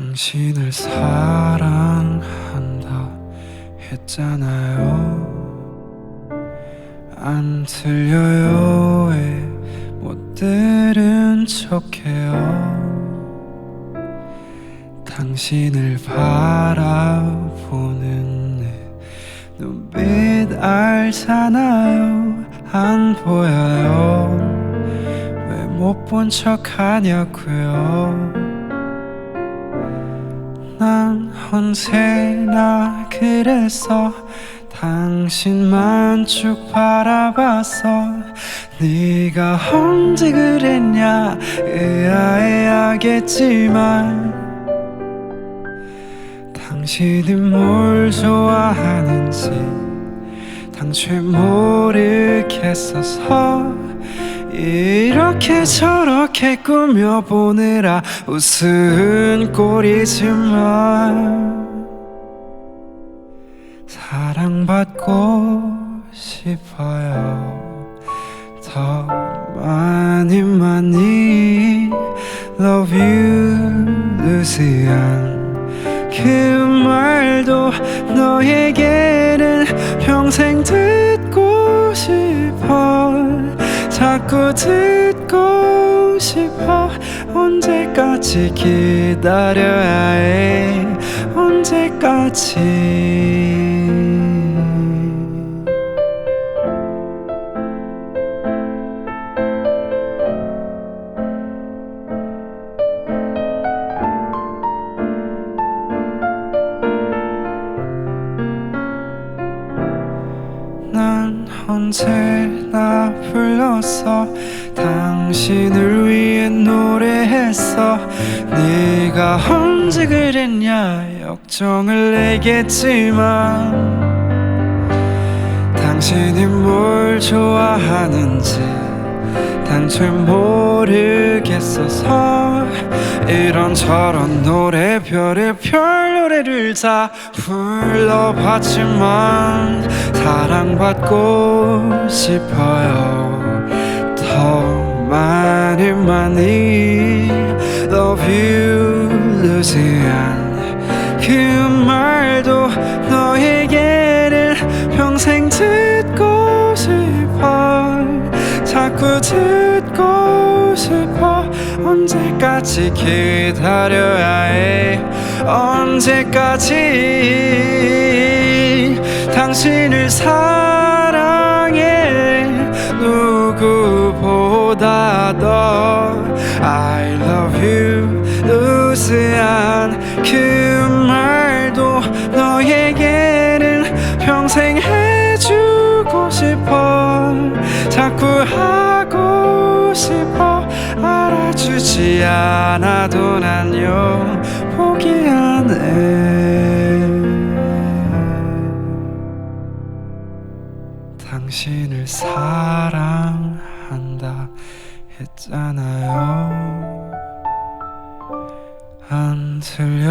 당신을 사랑한다 했잖아요. 안 들려요 왜못 들은 척해요. 당신을 바라보는 내 눈빛 알잖아요. 안 보여요. 왜 못 본 척 하냐고요 난 언제나 그랬어 당신만 쭉 바라봤어 네가 언제 그랬냐 의아해하겠지만 당신이 뭘 좋아하는지 당초에 모르겠어서 이렇게 저렇게 꾸며보느라 웃은 꼴이지만 사랑받고 싶어요. 더 많이 많이 Love you 루시안. 그 말도 너에게는 평생 듣고 싶어 자꾸 듣고 싶어 언제까지 기다려야 해? 언제까지 언제나 불렀어 당신을 위해 노래했어 네가 언제 그랬냐 역정을 내겠지만 당신이 뭘 좋아하는지 당초에 모르겠어서 이런 저런 노래 별의 별 노래를 다 불러봤지만 사랑받고 싶어요. 더 많이 많이 Love you 루시안 그 말도 너에 자꾸 듣고 싶어. 언제까지 기다려야 해? 언제까지? 당신을 사랑해. 누구보다 더 I love you. 루시안 그 말도 너에게는 평생 자꾸 하고 싶어. 알아주지 않아도 난요 포기 안해 당신을 사랑한다 했잖아요. 안 들려